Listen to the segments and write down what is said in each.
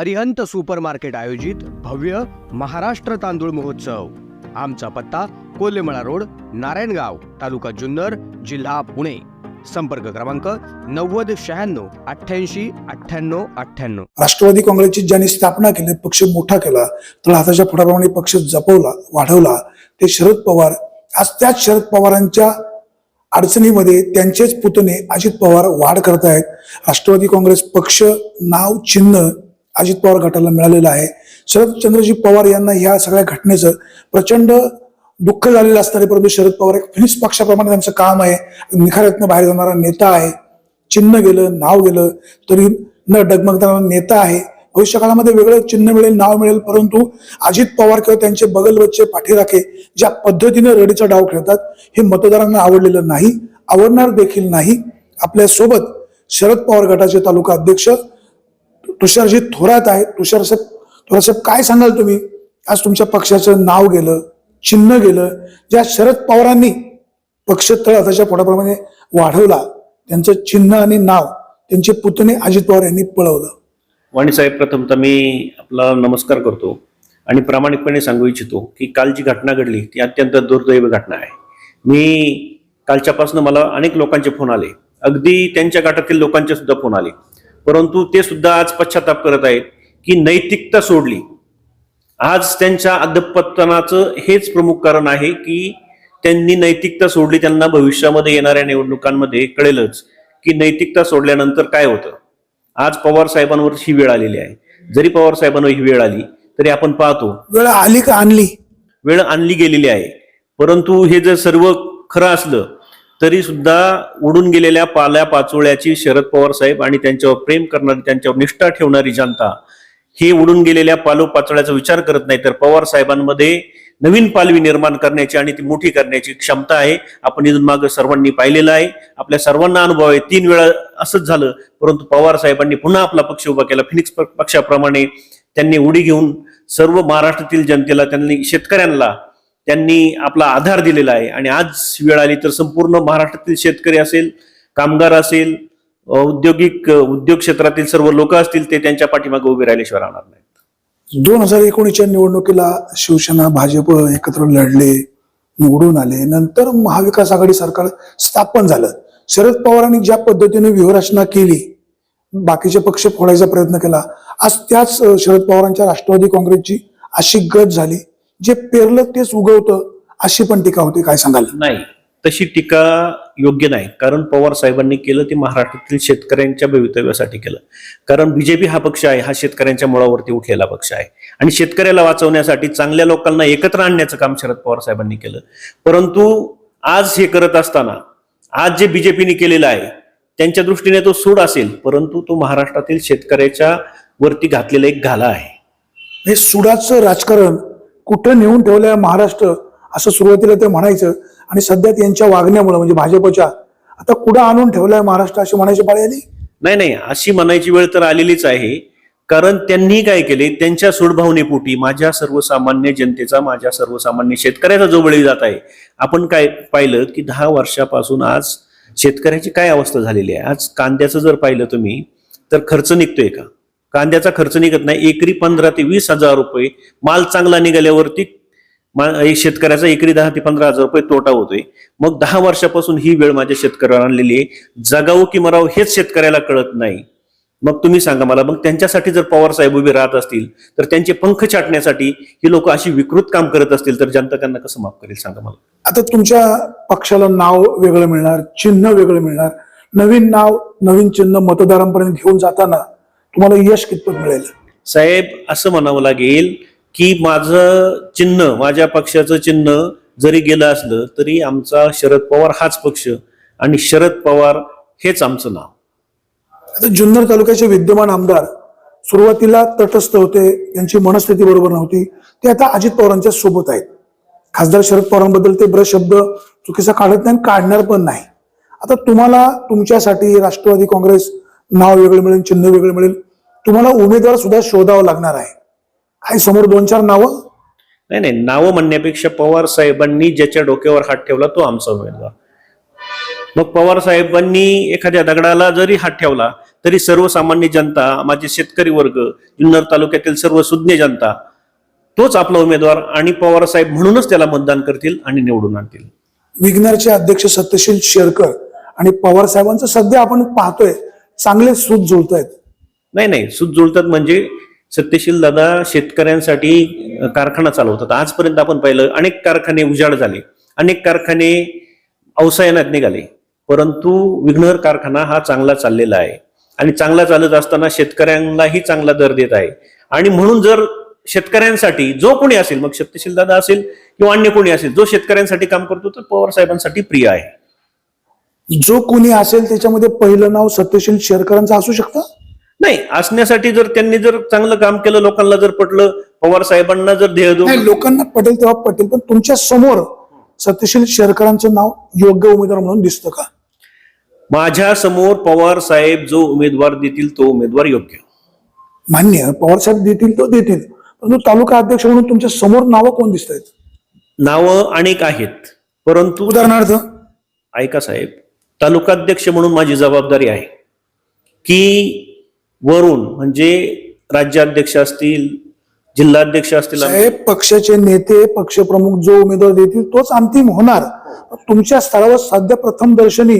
Arihant super market आयोजित भव्य महाराष्ट्र तांदूळ महोत्सव. आमचा पत्ता कोल्हेमळा रोड नारायणगाव तालुका जुन्नर जिल्हा पुणे. संपर्क क्रमांक नव्वद शहाण्णव अठ्ठ्याऐंशी अठ्ठ्याण्णव अठ्ठ्याण्णव. राष्ट्रवादी काँग्रेसची ज्यांनी स्थापना केली पक्ष मोठा केला तर हाताच्या फटाप्रमाणे पक्ष जपवला वाढवला ते शरद पवार. आज त्याच शरद पवारांच्या अडचणीमध्ये त्यांचेच पुतणे अजित पवार वाढ करतायत. राष्ट्रवादी काँग्रेस पक्ष नाव चिन्ह अजित पवार गटाला मिळालेलं आहे. शरदचंद्रजी पवार यांना ह्या सगळ्या घटनेचं प्रचंड दुःख झालेलं असणारे परंतु शरद पवार एक फिनिक्स पक्षाप्रमाणे त्यांचं काम आहे. निखाऱ्यातनं बाहेर जाणारा नेता आहे. चिन्ह गेलं नाव गेलं तरी न डगमगताना नेता आहे. भविष्य काळामध्ये वेगळं चिन्ह मिळेल नाव मिळेल परंतु अजित पवार किंवा त्यांचे बगलवच्चे पाठीराखे ज्या पद्धतीने रडीचा डाव खेळतात हे मतदारांना आवडलेलं नाही आवडणार देखील नाही. आपल्यासोबत शरद पवार गटाचे तालुका अध्यक्ष तुषारजी थोरात आहेत तुषार साहेब थोरात साहेब काय सांगाल तुम्ही? आज तुमच्या पक्षाचं नाव गेलं चिन्ह गेलं ज्या शरद पवारांनी पक्ष तळ हाताच्या पोटाप्रमाणे वाढवला त्यांचं चिन्ह आणि नाव त्यांचे पुतणे अजित पवार यांनी पळवलं. वाणी साहेब प्रथमतः मी आपला नमस्कार करतो आणि प्रामाणिकपणे सांगू इच्छितो की काल जी घटना घडली ती अत्यंत दुर्दैवी घटना आहे. मी कालच्यापासून मला अनेक लोकांचे फोन आले. अगदी त्यांच्या गटातील लोकांचे सुद्धा फोन आले. परंतु ते सुद्धा आज पश्चाताप करत आहेत की नैतिकता सोडली. आज त्यांच्या अधपतनाचं हेच प्रमुख कारण आहे की त्यांनी नैतिकता सोडली त्यांना भविष्यामध्ये येणाऱ्या निवडणुकांमध्ये कळेलच की नैतिकता सोडल्यानंतर काय होतं. आज पवार साहेबांवर ही वेळ आलेली आहे. जरी पवार साहेबांवर ही वेळ आली तरी आपण पाहतो. वेळ आली का आणली? वेळ आणली गेलेली आहे. परंतु हे जर सर्व खरं असलं तरी सुद्धा उडून गेलेल्या पाल्या पाचोळ्याची शरद पवार साहेब आणि त्यांच्यावर प्रेम करणारी त्यांच्यावर निष्ठा ठेवणारी जनता हे उडून गेलेल्या पालो पाचोळ्याचा विचार करत नाही. तर पवार साहेबांमध्ये नवीन पालवी निर्माण करण्याची आणि ती मोठी करण्याची क्षमता आहे. आपण इथून मागे सर्वांनी पाहिलेलं आहे. आपल्या सर्वांना अनुभव आहे. तीन वेळा असंच झालं. परंतु पवार साहेबांनी पुन्हा आपला पक्ष उभा केला. फिनिक्स पक्षाप्रमाणे त्यांनी उडी घेऊन सर्व महाराष्ट्रातील जनतेला त्यांनी शेतकऱ्यांना त्यांनी आपला आधार दिलेला आहे. आणि आज वेळ आली तर संपूर्ण महाराष्ट्रातील शेतकरी असेल कामगार असेल औद्योगिक उद्योग क्षेत्रातील सर्व लोक असतील ते त्यांच्या पाठीमागे उभे राहिल्याशिवाय राहणार नाहीत. दोन हजार एकोणीसच्या निवडणुकीला शिवसेना भाजप एकत्र लढले निवडून आले. नंतर महाविकास आघाडी सरकार स्थापन झालं. शरद पवारांनी ज्या पद्धतीने व्यूहरचना केली बाकीचे पक्ष फोडायचा प्रयत्न केला आज त्याच शरद पवारांच्या राष्ट्रवादी काँग्रेसची अशी गत झाली. जे पेरलं तेच उगवतं अशी पण टीका होती काय सांगाल? नाही तशी टीका योग्य नाही. कारण पवार साहेबांनी केलं ते महाराष्ट्रातील शेतकऱ्यांच्या भवितव्यासाठी केलं. कारण बीजेपी हा पक्ष आहे हा शेतकऱ्यांच्या मुळावरती उठलेला पक्ष आहे. आणि शेतकऱ्याला वाचवण्यासाठी चांगल्या लोकांना एकत्र आणण्याचं काम शरद पवार साहेबांनी केलं. परंतु आज हे करत असताना आज जे बीजेपीने केलेलं आहे त्यांच्या दृष्टीने तो सूड असेल परंतु तो महाराष्ट्रातील शेतकऱ्याच्या वरती घातलेला एक घाला आहे. हे सुडाचं राजकारण कुठं नेऊन ठेवलंय महाराष्ट्र असं सुरुवातीला ते म्हणायचं. आणि सध्या त्यांच्या वागण्यामुळे म्हणजे भाजपच्या आता कुठं आणून ठेवलंय महाराष्ट्र अशी म्हणायची पाळी आली? नाही नाही अशी म्हणायची वेळ तर आलेलीच आहे. कारण त्यांनी काय केले? त्यांच्या सोडभावनेपोटी माझ्या सर्वसामान्य जनतेचा माझ्या सर्वसामान्य शेतकऱ्याचा जो बळी जात आहे. आपण काय पाहिलं की दहा वर्षापासून आज शेतकऱ्याची काय अवस्था झालेली आहे? आज कांद्याचं जर पाहिलं तुम्ही तर खर्च निघतोय का? कांद्याचा खर्च निघत नाही. एकरी पंधरा ते वीस हजार रुपये. माल चांगला निघाल्यावरती एक शेतकऱ्याचा एकरी दहा ते पंधरा हजार रुपये तोटा होतोय. मग दहा वर्षापासून ही वेळ माझ्या शेतकऱ्यावर आणलेली आहे. जगावं की मरावं हेच शेतकऱ्याला कळत नाही. मग तुम्ही सांगा मला मग त्यांच्यासाठी जर पवार साहेब उभे राहत असतील तर त्यांचे पंख छाटण्यासाठी ही लोक अशी विकृत काम करत असतील तर जनता त्यांना कसं माफ करेल सांगा मला. आता तुमच्या पक्षाला नाव वेगळं मिळणार चिन्ह वेगळं मिळणार. नवीन नाव नवीन चिन्ह मतदारांपर्यंत घेऊन जाताना तुम्हाला यश कितपत मिळेल? साहेब असं म्हणावं लागेल की माझं चिन्ह माझ्या पक्षाचं चिन्ह जरी गेलं असलं तरी आमचा शरद पवार हाच पक्ष आणि शरद पवार हेच आमचं नाव. आता जुन्नर तालुक्याचे विद्यमान आमदार सुरुवातीला तटस्थ होते त्यांची मनस्थिती बरोबर नव्हती ते आता अजित पवारांच्या सोबत आहेत. खासदार शरद पवारांबद्दल ते ब्रश शब्द चुकीचा काढत नाही काढणार पण नाही. आता तुम्हाला तुमच्यासाठी राष्ट्रवादी काँग्रेस नाव वेगळं मिळेल चिन्ह वेगळं मिळेल. तुम्हाला उमेदवार सुद्धा शोधावं लागणार आहे. काय समोर दोन चार नावं? नाही नाही नावं म्हणण्यापेक्षा पवार साहेबांनी ज्याच्या डोक्यावर हात ठेवला तो आमचा उमेदवार. मग पवार साहेबांनी एखाद्या दगडाला जरी हात ठेवला तरी सर्वसामान्य जनता माझे शेतकरी वर्ग जुन्नर तालुक्यातील सर्व सुज्ञ जनता तोच आपला उमेदवार आणि पवार साहेब म्हणूनच त्याला मतदान करतील आणि निवडून आणतील. विग्नरचे अध्यक्ष सत्यशील शेरकर आणि पवार साहेबांचं सध्या आपण पाहतोय चांगले सूत जुळत आहेत नाही नाही सूत जुळतात म्हणजे सत्यशील दादा शेतकऱ्यांसाठी कारखाना चालवतात. आजपर्यंत आपण पाहिलं अनेक कारखाने उजाड झाले अनेक कारखाने अवसायनात निघाले परंतु विघ्नर कारखाना हा चांगला चाललेला आहे. आणि चांगला चालत असताना शेतकऱ्यांनाही चांगला दर देत आहे. आणि म्हणून जर शेतकऱ्यांसाठी जो कोणी असेल मग सत्यशील दादा असेल किंवा अन्य कोणी असेल जो शेतकऱ्यांसाठी काम करतो तर पवार साहेबांसाठी प्रिय आहे. जो कोणी असेल त्याच्यामध्ये पहिलं नाव सत्यशील शेरकरांचं असू शकतं? नाही असण्यासाठी जर त्यांनी जर चांगलं काम केलं लोकांना जर पटलं पवार साहेबांना जर ध्येय नाही लोकांना पटेल तेव्हा पटेल पण तुमच्यासमोर सत्यशील शेरकरांचं नाव योग्य उमेदवार म्हणून दिसतं का? माझ्यासमोर पवार साहेब जो उमेदवार देतील तो उमेदवार योग्य. मान्य पवार साहेब देतील तो देतील परंतु तालुका अध्यक्ष म्हणून तुमच्यासमोर नावं कोण दिसत आहेत नावं अनेक आहेत परंतु उदाहरणार्थ? ऐका साहेब तालुकाध्यक्ष म्हणून माझी जबाबदारी आहे. की वरून म्हणजे राज्याध्यक्ष असतील जिल्हाध्यक्ष असतील साहेब पक्षाचे नेते पक्षप्रमुख जो उमेदवार देतील तोच अंतिम होणार. तुमच्या स्थळावर सध्या प्रथम दर्शनी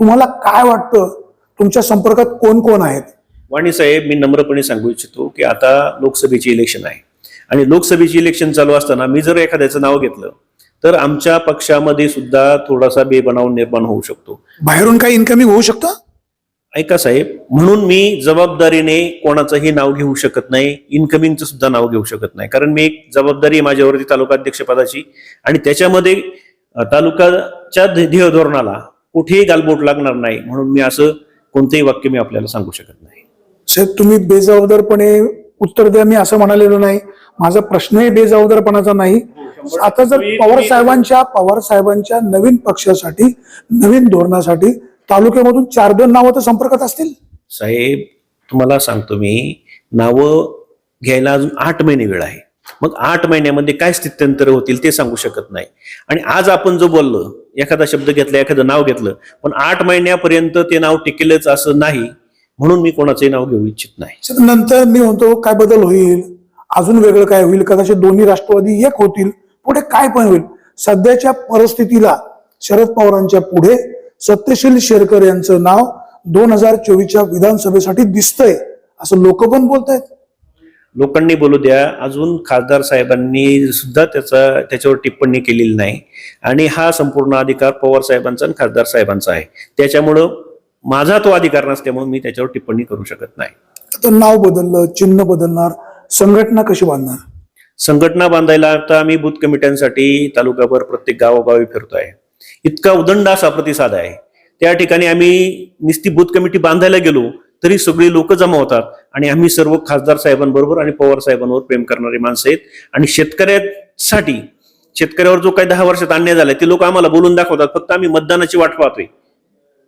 तुम्हाला काय वाटतं? तुमच्या संपर्कात कोण कोण आहेत? वाणी साहेब मी नम्रपणे सांगू इच्छितो की आता लोकसभेची इलेक्शन आहे. आणि लोकसभेची इलेक्शन चालू असताना मी जर एखाद्याचं नाव घेतलं तर आमच्या पक्षामध्ये सुद्धा थोडासा बेबनाव निर्माण होऊ शकतो. बाहेरून काही इन्कमिंग होऊ शकतं? ऐका साहेब म्हणून मी जबाबदारीने कोणाचंही नाव घेऊ शकत नाही इन्कमिंगचं सुद्धा नाव घेऊ शकत नाही. कारण मी एक जबाबदारी आहे माझ्यावरती तालुका अध्यक्षपदाची आणि त्याच्यामध्ये तालुकाच्या ध्ये- ध्येय धोरणाला कुठेही गालबोट लागणार नाही म्हणून मी असं कोणतंही वाक्य मी आपल्याला सांगू शकत नाही. साहेब तुम्ही बेजबाबदारपणे उत्तर द्या मी असं म्हणालेलो नाही. माझा प्रश्नही बेजबाबदारपणाचा नाही. आता जर पवार साहेबांच्या पवार साहेबांच्या नवीन पक्षासाठी नवीन धोरणासाठी तालुक्यामधून चार दोन नावं तर संपर्कात असतील? साहेब तुम्हाला सांगतो मी नावं घ्यायला अजून आठ महिने वेळ आहे. मग आठ महिन्यामध्ये काय स्थित्यंतर होतील ते सांगू शकत नाही. आणि आज आपण जो बोललो एखादा शब्द घेतला एखादं नाव घेतलं पण आठ महिन्यापर्यंत ते नाव टिकेलच असं नाही म्हणून मी कोणाचंही नाव घेऊ इच्छित नाही. नंतर मी म्हणतो काय बदल होईल? अजून वेगळं काय होईल? कदाचित दोन्ही राष्ट्रवादी एक होतील. पुढे काय पण होईल. सध्याच्या परिस्थितीला शरद पवारांच्या पुढे सत्यशील शेरकर यांचं नाव दोन हजार चोवीसच्या विधानसभेसाठी दिसतंय. असं लोक पण बोलतायत. लोकांनी बोलू द्या. अजून खासदार साहेबांनी सुद्धा त्याचा त्याच्यावर टिप्पणी केलेली नाही. आणि हा संपूर्ण अधिकार पवार साहेबांचा आणि खासदार साहेबांचा आहे. त्याच्यामुळं माझा तो अधिकार नसल्यामुळे मी त्याच्यावर टिप्पणी करू शकत नाही. आता नाव बदललं चिन्ह बदलणार संघटना कशी बांधणार? संघटना बांधायला आता आम्ही बूथ कमिट्यांसाठी तालुकाभर प्रत्येक गावोगावी फिरतोय. इतका उदंड असा प्रतिसाद आहे. त्या ठिकाणी आम्ही निस्ती बूथ कमिटी बांधायला गेलो तरी सगळी लोक जमा होतात आणि आम्ही सर्व खासदार साहेबांबरोबर आणि पवार साहेबांवर प्रेम करणारी माणसं आहेत. आणि शेतकऱ्यासाठी शेतकऱ्यावर जो काही दहा वर्षात अन्याय झालाय ते लोक आम्हाला बोलून दाखवतात. फक्त आम्ही मतदानाची वाट पाहतोय.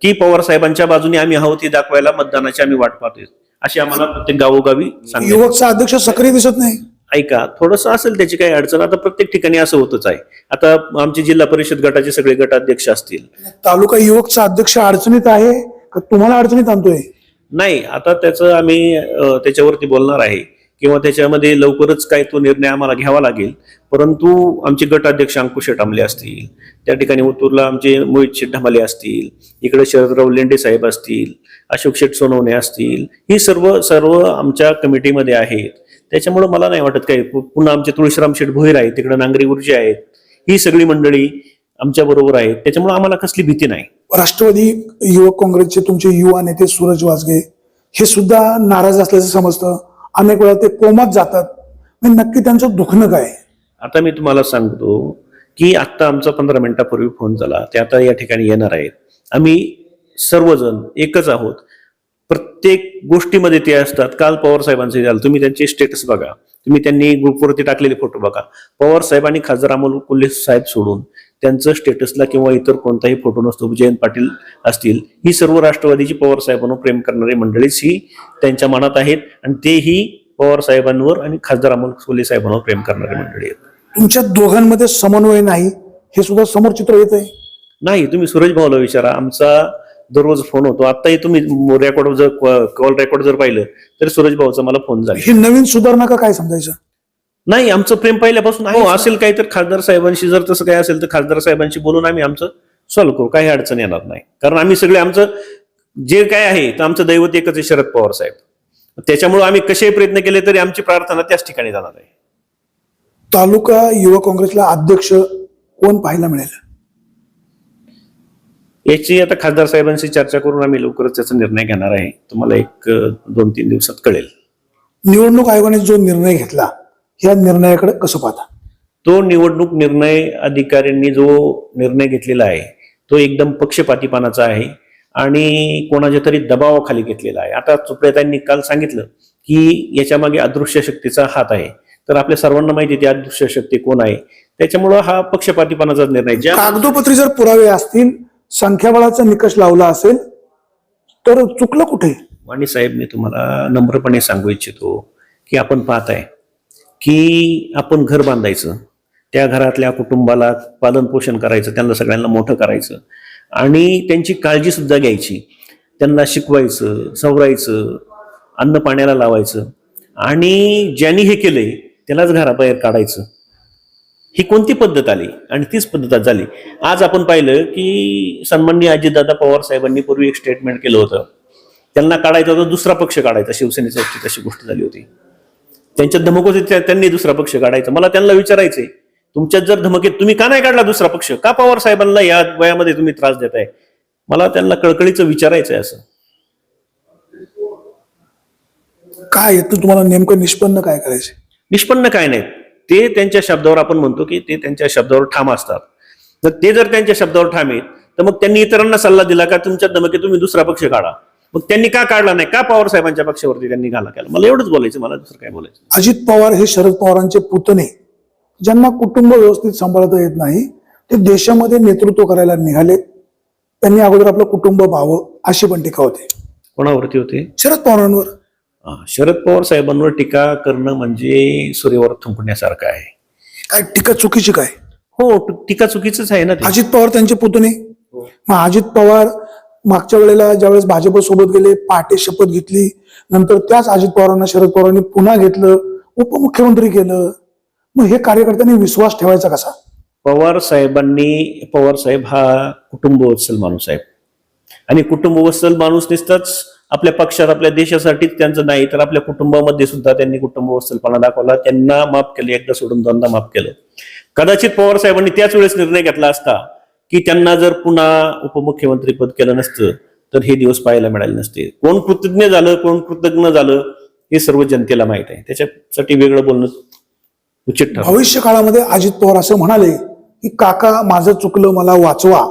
की पवार साहेबांच्या बाजूने आम्ही आहोत हे दाखवायला मतदानाची आम्ही वाट पाहतोय. अशी आम्हाला प्रत्येक गावोगावी युवकचा अध्यक्ष सक्रिय दिसत नाही. ऐका थोडंसं असेल त्याची काही अडचण. आता प्रत्येक ठिकाणी असं होतच आहे. आता आमचे जिल्हा परिषद गटाचे सगळे गटाध्यक्ष असतील. तालुका युवकचा अध्यक्ष अडचणीत आहे का? तुम्हाला अडचणीत आणतोय? नाही आता त्याचं आम्ही अं, त्याच्यावरती बोलणार आहे. किंवा त्याच्यामध्ये लवकरच काय तो निर्णय आम्हाला घ्यावा लागेल. परंतु आमचे गटाध्यक्ष अंकुश टांबले असतील त्या ठिकाणी उत्तूरला आमचे मोहित शेठ असतील इकडे शरदराव लेंडे साहेब असतील अशोक शेठ सोनवणे असतील ही सर्व सर्व आमच्या कमिटीमध्ये आहेत. त्याच्यामुळे मला नाही वाटत काही पुन्हा आमचे तुळशीराम शेठ भोईर आहेत तिकडे नांगरी गुरुजी आहेत ही सगळी मंडळी आमच्या बरोबर आहेत. त्याच्यामुळे आम्हाला कसली भीती नाही. राष्ट्रवादी युवक काँग्रेसचे तुमचे युवा नेते सूरज वासगे हे सुद्धा नाराज असल्याचं समजतं. अनेक वेळा ते कोमात जातात. म्हणजे नक्की त्यांचं दुखणं काय? आता मी तुम्हाला सांगतो की आत्ता आमचा पंधरा मिनिटापूर्वी फोन झाला. ते आता या ठिकाणी येणार आहेत. आम्ही सर्वजण एकच आहोत. प्रत्येक गोष्टीमध्ये ते असतात. काल पवार साहेबांचे झालं. तुम्ही त्यांचे स्टेटस बघा. तुम्ही त्यांनी ग्रुपवरती टाकलेले फोटो बघा. पवार साहेब आणि खासदार अमोल कोल्हे साहेब सोडून त्यांचं स्टेटसला किंवा इतर कोणताही फोटो नसतो जयंत पाटील असतील ही सर्व राष्ट्रवादीची पवार साहेबांवर प्रेम करणारी मंडळीच ही त्यांच्या मनात आहेत आणि तेही पवार साहेबांवर आणि खासदार अमोल कोल्हे साहेबांवर प्रेम करणारी मंडळी आहेत. तुमच्या दोघांमध्ये समन्वय नाही हे सुद्धा समोर चित्र येत आहे नाही तुम्ही सूरज भाऊला विचारा आमचा दररोज फोन होतो. आताही तुम्ही रेकॉर्ड जर कॉल रेकॉर्ड जर पाहिलं तर सूरज भाऊचा मला फोन झाला. ही नवीन सुधारणा का काय समजायचं? नाही आमचं प्रेम पहिल्यापासून आहे असेल काही तर खासदार साहेबांशी जर तसं काही असेल तर खासदार साहेबांशी बोलून आम्ही आमचं सॉल्व्ह करू. काही अडचण येणार नाही. कारण आम्ही सगळे आमचं जे काय आहे तर आमचं दैवत एकच आहे शरद पवार साहेब. त्याच्यामुळे आम्ही कसेही प्रयत्न केले तरी आमची प्रार्थना त्याच ठिकाणी जाणार आहे. तालुका युवा काँग्रेसला अध्यक्ष कोण पाहायला मिळेल? याची आता खासदार साहेबांशी चर्चा करून आम्ही लवकरच त्याचा निर्णय घेणार आहे. तुम्हाला एक दोन तीन दिवसात कळेल. निवडणूक आयोगाने जो निर्णय घेतला या निर्णयाकडे कसं पाहता? तो निवडणूक निर्णय अधिकाऱ्यांनी जो निर्णय घेतलेला आहे तो एकदम पक्षपातीपणाचा आहे आणि कोणाच्या तरी दबावाखाली घेतलेला आहे. आता चुप्रेतांनी काल सांगितलं की याच्या मागे अदृश्य शक्तीचा हात आहे. तर आपल्या सर्वांना माहिती आहे ती अदृश्य शक्ती कोण आहे. त्याच्यामुळं हा पक्षपातीपणाचा निर्णय ज्या कागदोपत्री जर पुरावे असतील संख्याबळाचा निकष लावला असेल तर चुकलं कुठे? वाणी साहेब मी तुम्हाला नम्रपणे सांगू इच्छितो की आपण पाहताय. की आपण घर बांधायचं त्या घरातल्या कुटुंबाला पालनपोषण करायचं त्यांना सगळ्यांना मोठं करायचं आणि त्यांची काळजी सुद्धा घ्यायची. त्यांना शिकवायचं सवरायचं अन्न पाण्याला लावायचं आणि ज्यांनी हे केलंय त्यालाच घराबाहेर काढायचं. ही कोणती पद्धत आली आणि तीच पद्धत झाली. आज आपण पाहिलं की सन्माननीय अजितदादा पवार साहेबांनी पूर्वी एक स्टेटमेंट केलं होतं. त्यांना काढायचं होतं दुसरा पक्ष काढायचा शिवसेनेचा तशी गोष्ट झाली होती. त्यांच्यात धमक होती त्या- त्यांनी दुसरा पक्ष काढायचा. मला त्यांना विचारायचंय तुमच्यात जर धमकीत तुम्ही का नाही काढला दुसरा पक्ष? का पवार साहेबांना या वयामध्ये तुम्ही त्रास देताय? मला त्यांना कळकळीचं विचारायचंय असं. काय येतं तुम्हाला नेमकं निष्पन्न काय करायचं निष्पन्न काय नाही. ते त्यांच्या शब्दावर आपण म्हणतो की ते त्यांच्या शब्दावर ठाम असतात. तर ते जर त्यांच्या शब्दावर ठाम आहेत तर मग त्यांनी इतरांना सल्ला दिला का तुमच्या धमकी तुम्ही दुसरा पक्ष काढा? मग त्यांनी का काढला नाही? का पवार साहेबांच्या पक्षावरती त्यांनी घाला केला? मला एवढंच बोलायचं मला दुसरं काय बोलायचं अजित पवार हे शरद पवारांचे पुतणे ज्यांना कुटुंब व्यवस्थित सांभाळता येत नाही ते देशामध्ये नेतृत्व करायला निघाले त्यांनी अगोदर आपलं कुटुंब व्हावं अशी पण टीका होते. कोणावरती होते? शरद पवारांवर. हा, शरद पवार साहेबांवर टीका करणं म्हणजे सूर्यावर थुंकण्यासारखं आहे. काय टीका चुकीची काय? हो टीका चुकीचंच आहे ना अजित पवार त्यांचे पुतणे. मग अजित पवार मागच्या वेळेला ज्यावेळेस भाजप सोबत गेले पहाटे शपथ घेतली नंतर त्याच अजित पवारांना शरद पवारांनी पुन्हा घेतलं उपमुख्यमंत्री केलं मग हे कार्यकर्त्यांनी विश्वास ठेवायचा कसा? पवार साहेबांनी पवार साहेब हा कुटुंबवत्सल माणूस आहे. आणि कुटुंबवत्सल माणूस नुसताच आपल्या पक्षात आपल्या देशासाठीच त्यांचं नाही तर आपल्या कुटुंबामध्ये सुद्धा त्यांनी कुटुंबवत्सलपणा दाखवला त्यांना माफ केलं एकदा सोडून दोनदा माफ केलं. कदाचित पवार साहेबांनी त्याच वेळेस निर्णय घेतला असता की त्यांना जर पुन्हा उपमुख्यमंत्री पद केलं नसतं तर हे दिवस पाहायला मिळाले नसते. कोण कृतज्ञ झालं कोण कृतज्ञ झालं हे सर्व जनतेला माहीत आहे. त्याच्यासाठी वेगळं बोलणं उचित भविष्य काळामध्ये अजित पवार असं म्हणाले की काका माझं चुकलं मला वाचवा.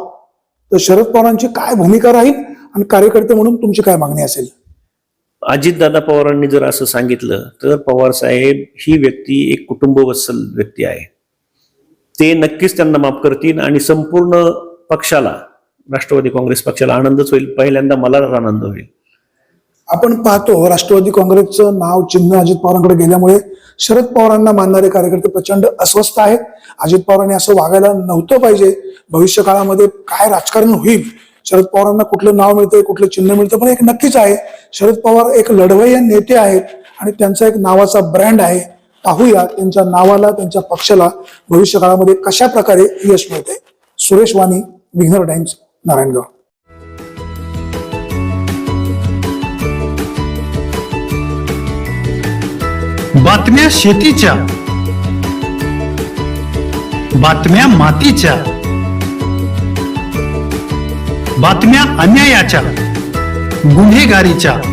तर शरद पवारांची काय भूमिका राहील आणि कार्यकर्ते म्हणून तुमची काय मागणी असेल? अजितदादा पवारांनी जर असं सांगितलं तर पवार साहेब ही व्यक्ती एक कुटुंबवत्सल व्यक्ती आहे. ते नक्कीच त्यांना माफ करतील आणि संपूर्ण पक्षाला राष्ट्रवादी काँग्रेस पक्षाला आनंदच होईल. पहिल्यांदा मला आनंद होईल. आपण पाहतो राष्ट्रवादी काँग्रेसचं नाव चिन्ह अजित पवारांकडे गेल्यामुळे शरद पवारांना मानणारे कार्यकर्ते प्रचंड अस्वस्थ आहेत. अजित पवारांनी असं वागायला नव्हतं पाहिजे. भविष्य काळामध्ये काय राजकारण होईल? शरद पवारांना कुठलं नाव मिळतंय कुठलं चिन्ह मिळतं? पण एक नक्कीच आहे. शरद पवार एक लढवय्या नेते आहेत आणि त्यांचा एक नावाचा ब्रँड आहे. पाहूया त्यांच्या नावाला त्यांच्या पक्षाला भविष्य काळामध्ये कशा प्रकारे यश मिळते. सुरेश वाणी विघ्नर टाइम्स नारायणगाव. बातम्या शेतीच्या. बातम्या मातीच्या. बातम्या अन्यायाच्या. गुन्हेगारीच्या.